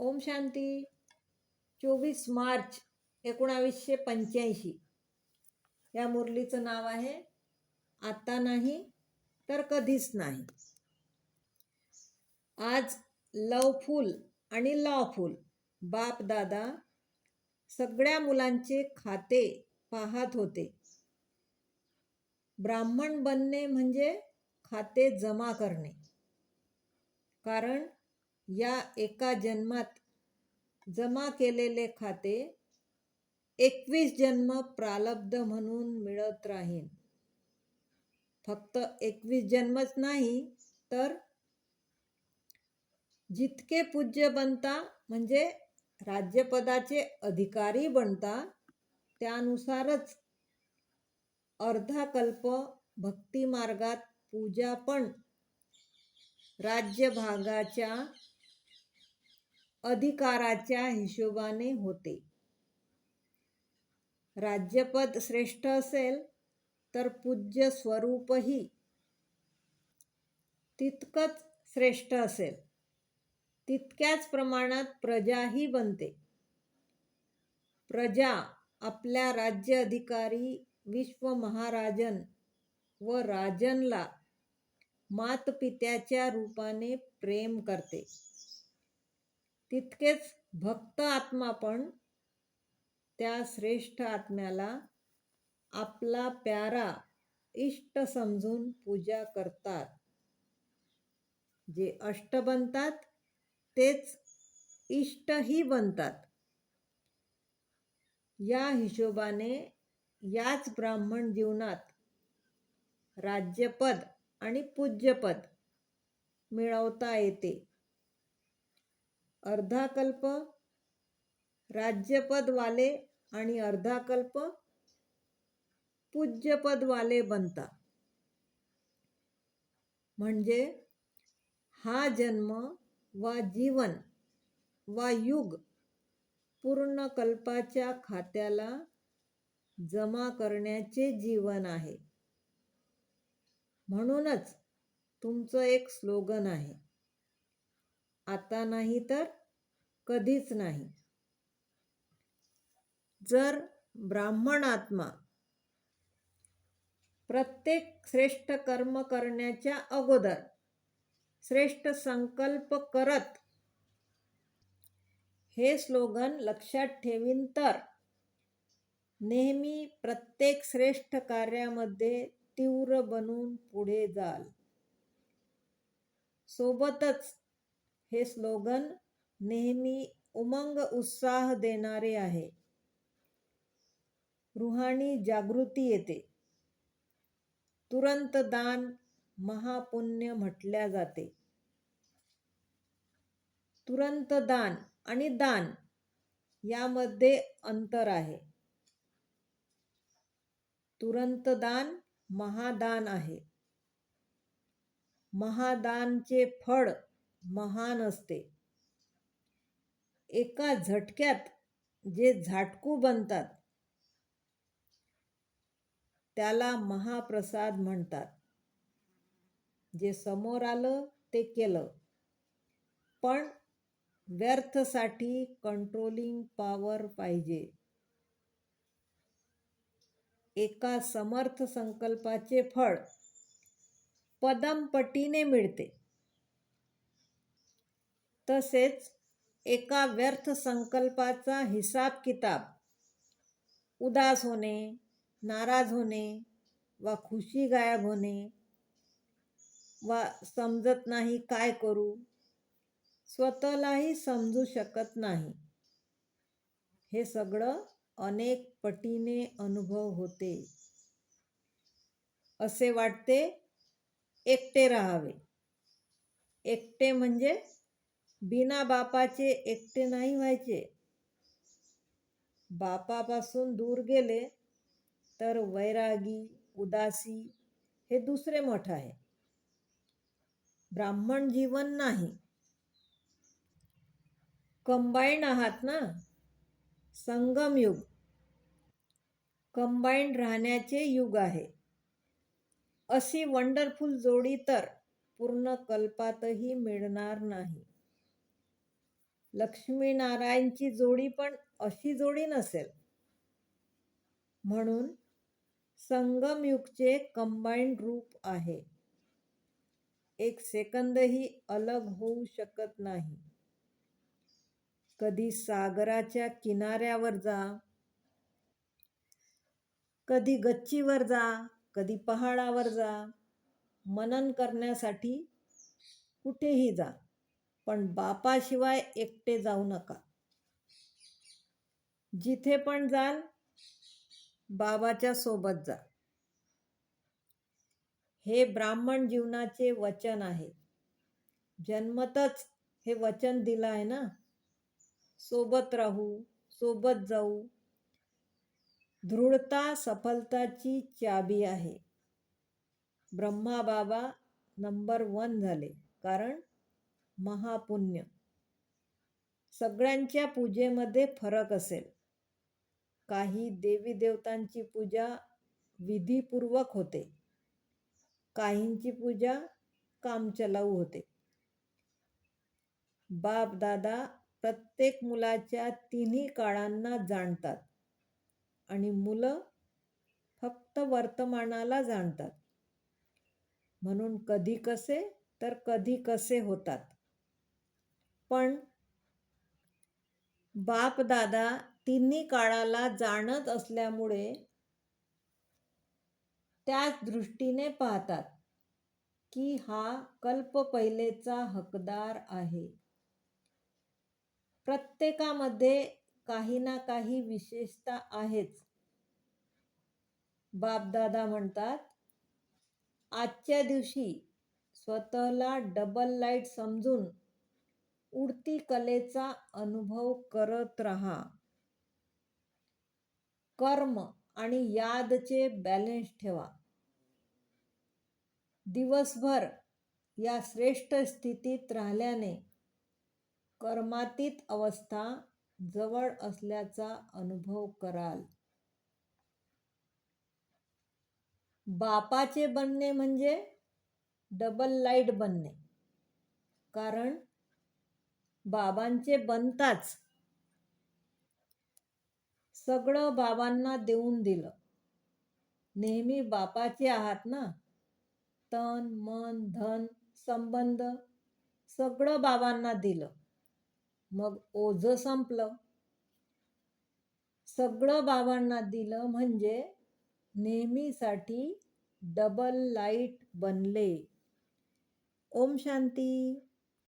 ओम शांती. चोवीस मार्च एकोणावीसशे पंच्याऐंशी. या मुरलीचं नाव आहे आता नाही तर कधीच नाही. आज लवफुल आणि लॉफुल बाप दादा सगळ्या मुलांचे खाते पाहत होते. ब्राह्मण बनणे म्हणजे खाते जमा करणे. कारण या एका जन्मात जमा केलेले खाते एकवीस जन्म प्रालब्ध म्हणून मिळत राहीन. फक्त एकवीस जन्मच नाही तर जितके पूज्य बनता म्हणजे राज्यपदाचे अधिकारी बनता त्यानुसारच अर्धा कल्प भक्ती मार्गात पूजा पण राज्यभागाच्या अधिकाराच्या हिशोबाने होते. राज्यपद श्रेष्ठ असेल तर पूज्य स्वरूपही तितकंच श्रेष्ठ असेल. तितक्याच प्रमाणात प्रजाही बनते. प्रजा आपल्या राज्य अधिकारी विश्व महाराजन व राजनला मातपित्याच्या रूपाने प्रेम करते. तितकेच भक्त आत्मा पण त्या श्रेष्ठ आत्म्याला आपला प्यारा इष्ट समजून पूजा करतात. जे अष्ट बनतात तेच इष्टही बनतात. या हिशोबाने याच ब्राह्मण जीवनात राज्यपद आणि पूज्यपद मिळवता येते. अर्धाकल्प राज्यपदवाले आणि अर्धाकल्प पूज्यपदवाले बनता म्हणजे हा जन्म वा जीवन वा युग पूर्ण कल्पाच्या खात्याला जमा करण्याचे जीवन आहे. म्हणूनच तुमचं एक स्लोगन आहे. आता नाही तर कधीच नाही. जर ब्राह्मण आत्मा प्रत्येक श्रेष्ठ कर्म करण्याच्या अगोदर श्रेष्ठ संकल्प करत हे स्लोगन लक्षात ठेवीन तर नेहमी प्रत्येक श्रेष्ठ कार्यामध्ये तीव्र बनून पुढे जाल. सोबतच हे स्लोगन नेहमी उमंग उत्साह देणारे आहे. रुहाणी जागृती येते. तुरंत दान महापुण्य म्हटल्या जाते. तुरंत दान आणि दान यामध्ये अंतर आहे. तुरंत दान महादान आहे. महादानचे फळ महान असते. एका झटक्यात जे झाटकू बनतात त्याला महाप्रसाद म्हणतात. जे समोर आलं ते केलं. पण व्यर्थसाठी कंट्रोलिंग पॉवर पाहिजे. एका समर्थ संकल्पाचे फळ पदमपटीने मिळते. तसेच एका व्यर्थ संकल्पाचा हिसाब किताब. उदास होणे नाराज होणे वा खुशी गायब होणे वा समजत नाही काय करू स्वतःलाही समजू शकत नाही. हे सगळं अनेक पटीने अनुभव होते. असे वाटते एकटे राहावे. एकटे म्हणजे बिना बापाचे एकटे नाही व्हायचे. बापापासून दूर गेले तर वैरागी उदासी हे दुसरे मठ आहे. ब्राह्मण जीवन नाही. कंबाईंड आहात ना? संगम युग. कंबाईंड राहण्याचे युग आहे. अशी वंडरफुल जोडी तर पूर्ण कल्पातही मिळणार नाही. लक्ष्मीनारायणची जोडी पण अशी जोडी नसेल. म्हणून संगमयुगचे कंबाईंड रूप आहे. एक सेकंदही अलग होऊ शकत नाही. कधी सागराच्या किनाऱ्यावर जा कधी गच्चीवर जा कधी पहाडावर जा मनन करण्यासाठी कुठेही जा. पण बापाशिवाय एकटे जाऊ नका. जिथे पण जाल बाबाच्या सोबत जा. हे ब्राह्मण जीवनाचे वचन आहे. जन्मतच हे वचन दिलं आहे ना? सोबत राहू सोबत जाऊ. दृढता सफलताची चाबी आहे. ब्रह्मा बाबा नंबर वन झाले. कारण महापुण्य. सगळ्यांच्या पूजेमध्ये फरक असेल. काही देवी देवतांची पूजा विधीपूर्वक होते. काहींची पूजा कामचलाऊ होते. बाप दादा प्रत्येक मुलाच्या तिन्ही काळांना जाणतात आणि मुलं फक्त वर्तमानाला जाणतात. म्हणून कधी कसे तर कधी कसे होतात. पण बाप दादा तिन्ही काळाला जाणत असल्यामुळे त्याच दृष्टीने पाहतात की हा कल्प पहिलेचा हकदार आहे. प्रत्येकामध्ये काही ना काही विशेषता आहेच. बापदादा म्हणतात आजच्या दिवशी स्वतःला डबल लाइट समजून उडती कलेचा अनुभव करत राहा. कर्म आणि यादचे बॅलेन्स ठेवा. दिवसभर या श्रेष्ठ स्थितीत राहिल्याने कर्मातीत अवस्था जवळ असल्याचा अनुभव कराल. बापाचे बनणे म्हणजे डबल लाइट बनणे. कारण बाबांचे बनताच सगळं बाबांना देऊन दिलं. नेहमी बापाचे आहात ना? तन मन धन संबंध सगळं बाबांना दिलं. मग ओझ संपलं. सगळं बाबांना दिलं म्हणजे नेहमीसाठी डबल लाइट बनले. ओम शांती.